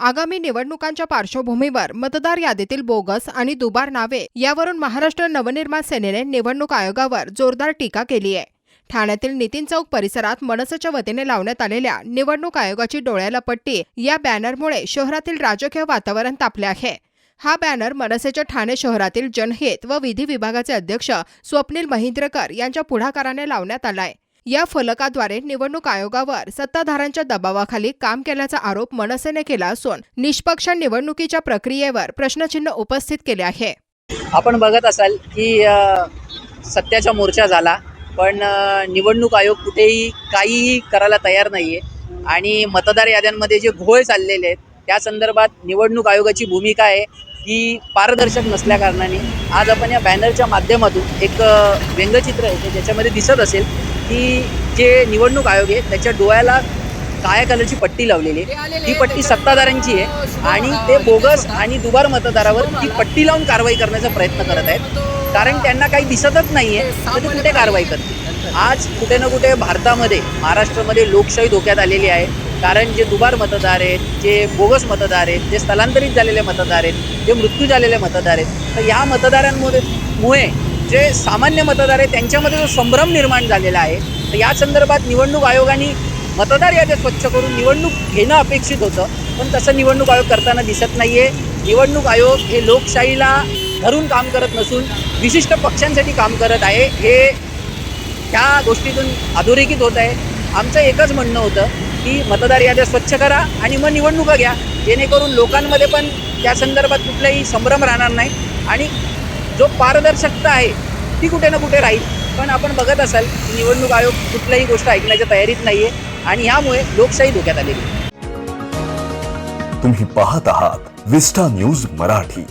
आगामी निवडणुकांच्या पार्श्वभूमीवर मतदार यादीतील बोगस आणि दुबार नावे यावरून महाराष्ट्र नवनिर्माण सेनेने निवडणूक आयोगावर जोरदार टीका केली आहे. ठाण्यातील नितीन चौक परिसरात मनसेच्या वतीने लावण्यात आलेल्या निवडणूक आयोगाची डोळ्याला पट्टी या बॅनरमुळे शहरातील राजकीय वातावरण तापले आहे. हा बॅनर मनसेच्या ठाणे शहरातील जनहित व विधी विभागाचे अध्यक्ष स्वप्नील महिंद्रकर यांच्या पुढाकाराने लावण्यात आलाय. या फलकाद्वारे निवडणूक आयोगावर सत्ताधाऱ्यांच्या दबावाखाली काम केल्याचा आरोप मनसेने केला असून निष्पक्ष निवडणुकीच्या प्रक्रियेवर प्रश्नचिन्ह उपस्थित केले आहे. आपण बघत असाल की सत्याचा मोर्चा झाला पण निवडणूक आयोग कुठेही काहीही करायला तयार नाही आहे आणि मतदार याद्यांमध्ये जे घोळ चाललेले आहेत त्या संदर्भात निवडणूक आयोगाची भूमिका आहे की पारदर्शक नसल्याकारणाने आज आपण या बॅनरच्या माध्यमातून एक व्यंगचित्र आहे ज्याच्यामध्ये दिसत असेल की जे निवडणूक आयोग आहे त्याच्या डोळ्याला काळ्या कलरची पट्टी लावलेली आहे. ही पट्टी सत्ताधाऱ्यांची आहे आणि ते बोगस आणि दुबार मतदारावर ती पट्टी लावून कारवाई करण्याचा प्रयत्न करत आहेत. कारण त्यांना काही दिसतच नाही आहे तर ते कुठे कारवाई करतील? आज कुठे ना कुठे भारतामध्ये महाराष्ट्रामध्ये लोकशाही धोक्यात आलेली आहे. कारण जे दुबार मतदार आहेत जे बोगस मतदार आहेत जे स्थलांतरित झालेले मतदार आहेत जे मृत्यू झालेले मतदार आहेत तर या मतदारांमुळे मुळे जे सामान्य मतदार आहे त्यांच्यामध्ये जो संभ्रम निर्माण झालेला आहे तर या संदर्भात निवडणूक आयोगाने मतदार याद्या स्वच्छ करून निवडणूक घेणं अपेक्षित होतं पण तसं निवडणूक आयोग करताना दिसत नाही आहे निवडणूक आयोग हे लोकशाहीला धरून काम करत नसून विशिष्ट पक्षांसाठी काम करत आहे. हे त्या गोष्टीतून अधोरेखित होत आहे. आमचं एकच म्हणणं होतं की मतदार याद्या स्वच्छ करा आणि मग निवडणुका घ्या. जेणेकरून लोकांमध्ये पण त्या संदर्भात कुठलाही संभ्रम राहणार नाही. आणि जो पारदर्शकता आहे ती कुठे ना कुठे राहील. पण आपण बघत असाल निवडणूक आयोग कुठल्याही गोष्ट ऐकण्याच्या तयारीत नाही आहे आणि ह्यामुळे लोकशाही धोक्यात आलेली तुम्ही पाहत आहात विस्टा न्यूज मराठी.